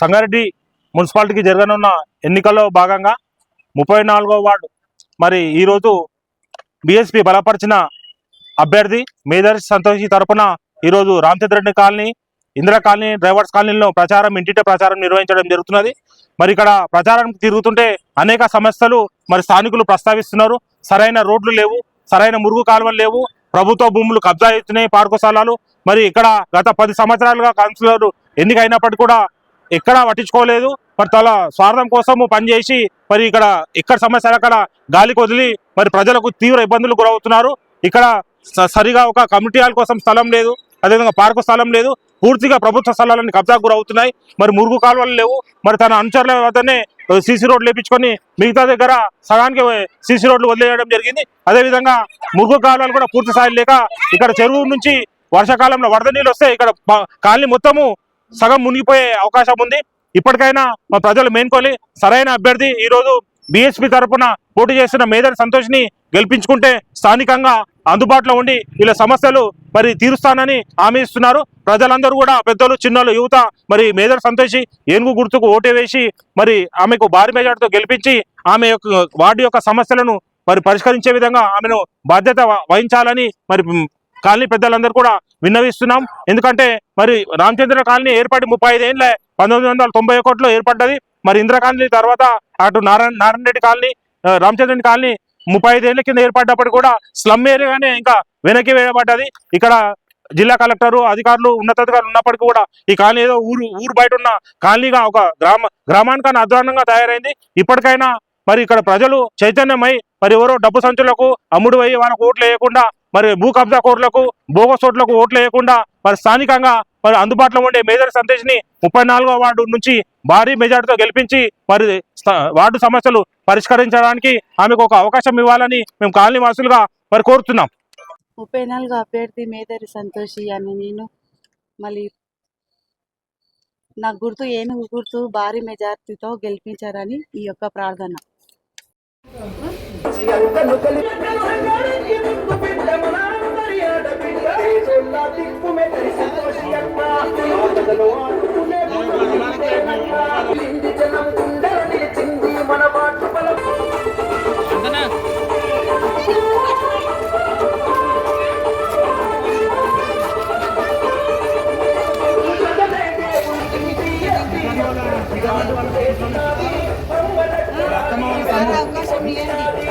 సంగారెడ్డి మున్సిపాలిటీకి జరగనున్న ఎన్నికల్లో భాగంగా ముప్పై నాలుగో వార్డు మరి ఈరోజు బీఎస్పీ బలపరిచిన అభ్యర్థి మేదర్శి సంతోషి తరపున ఈరోజు Ramachandra Reddy colony Indira colony drivers కాలనీలో ప్రచారం ఇంటింటే ప్రచారం నిర్వహించడం జరుగుతున్నది. మరి ఇక్కడ ప్రచారం తిరుగుతుంటే అనేక సమస్యలు మరి స్థానికులు ప్రస్తావిస్తున్నారు. సరైన రోడ్లు లేవు సరైన మురుగు కాలువలు లేవు ప్రభుత్వ భూములు కబ్జా అవుతున్నాయి పార్కు స్థలాలు మరి ఇక్కడ గత పది సంవత్సరాలుగా కౌన్సిలర్ ఎన్నికైనప్పటికీ కూడా ఎక్కడా పట్టించుకోలేదు. మరి తల స్వార్థం కోసము పనిచేసి మరి ఇక్కడ ఎక్కడ సమస్యలు అక్కడ గాలికి వదిలి మరి ప్రజలకు తీవ్ర ఇబ్బందులు గురవుతున్నారు. ఇక్కడ సరిగా ఒక కమిటీ హాల్ కోసం స్థలం లేదు. అదేవిధంగా పార్కు స్థలం లేదు. పూర్తిగా ప్రభుత్వ స్థలాలన్నీ కబ్జాకు గురవుతున్నాయి. మరి మురుగు కాలువలు లేవు. మరి తన అనుచరుల వద్దనే సీసీ రోడ్లు వేపించుకొని మిగతా దగ్గర సగానికి సీసీ రోడ్లు వదిలేయడం జరిగింది. అదేవిధంగా మురుగు కాలువలు కూడా పూర్తి స్థాయి లేక ఇక్కడ చెరువు నుంచి వర్షాకాలంలో వరద నీళ్ళు వస్తే ఇక్కడ కాలనీ మొత్తము సగం మునిగిపోయే అవకాశం ఉంది. ఇప్పటికైనా మా ప్రజలు మేన్కొని సరైన అభ్యర్థి ఈ రోజు బీఎస్పీ తరఫున పోటీ చేస్తున్న మేదర్ సంతోష్ని గెలిపించుకుంటే స్థానికంగా అందుబాటులో ఉండి ఇలా సమస్యలు మరి తీరుస్తానని హామీ ఇస్తున్నారు. ప్రజలందరూ కూడా పెద్దలు చిన్నలు యువత మరి మేదర్ సంతోషి ఏనుగు గుర్తుకు ఓటే వేసి మరి ఆమెకు భారీ మెజార్టీతో గెలిపించి ఆమె యొక్క వార్డు యొక్క సమస్యలను మరి పరిష్కరించే విధంగా ఆమెను బాధ్యత వహించాలని మరి కాలనీ పెద్దలందరూ కూడా విన్నవిస్తున్నాం. ఎందుకంటే మరి రామచంద్ర కాలనీ ఏర్పడి ముప్పై ఐదు ఏళ్ళ పంతొమ్మిది వందల తొంభై ఒకటిలో ఏర్పడ్డది. మరి ఇందిరా కాలనీ తర్వాత అటు నారాయణ నారాయణ రెడ్డి కాలనీ ఆ, కాలనీ ముప్పై ఐదు ఏళ్ళ కింద ఏర్పడ్డప్పుడు కూడా స్లమ్ ఏరియాగానే ఇంకా వెనక్కి వేయబడ్డది. ఇక్కడ జిల్లా కలెక్టర్ అధికారులు ఉన్నతాధికారులు ఉన్నప్పటికీ కూడా ఈ కాలనీ ఏదో ఊరు ఊరు బయట ఉన్న కాలనీగా ఒక గ్రామ గ్రామానికన్నా అధ్వానంగా తయారైంది. ఇప్పటికైనా మరి ఇక్కడ ప్రజలు చైతన్యమై మరి ఎవరో డబ్బు సంచులకు అమ్ముడు అయ్యి వాళ్ళకు ఓట్లు వేయకుండా మరి భూ కబ్జా కోర్లకు బోగస్ ఓట్లకు ఓట్లు వేయకుండా మరి స్థానికంగా మరి అందుబాటులో ఉండే మేజర్ సందేశ్ని ముప్పై నాలుగో వార్డు నుంచి భారీ మెజార్టీతో గెలిపించి మరి వార్డు సమస్యలు పరిష్కరించడానికి ఆమెకు ఒక అవకాశం ఇవ్వాలని మేము కాలనీ వాసులుగా మరి కోరుతున్నాం. ముప్పై నాలుగు అభ్యర్థి మేదరి సంతోషి అని నేను మళ్ళీ నా గుర్తు ఏనుగు గుర్తు భారీ మెజార్టీతో గెలిపించారని ఈ యొక్క ప్రార్థన. ప్రజలు జనం గుండెలు నిలిచింది మన బాట బలం అవకాశం ఇవ్వండి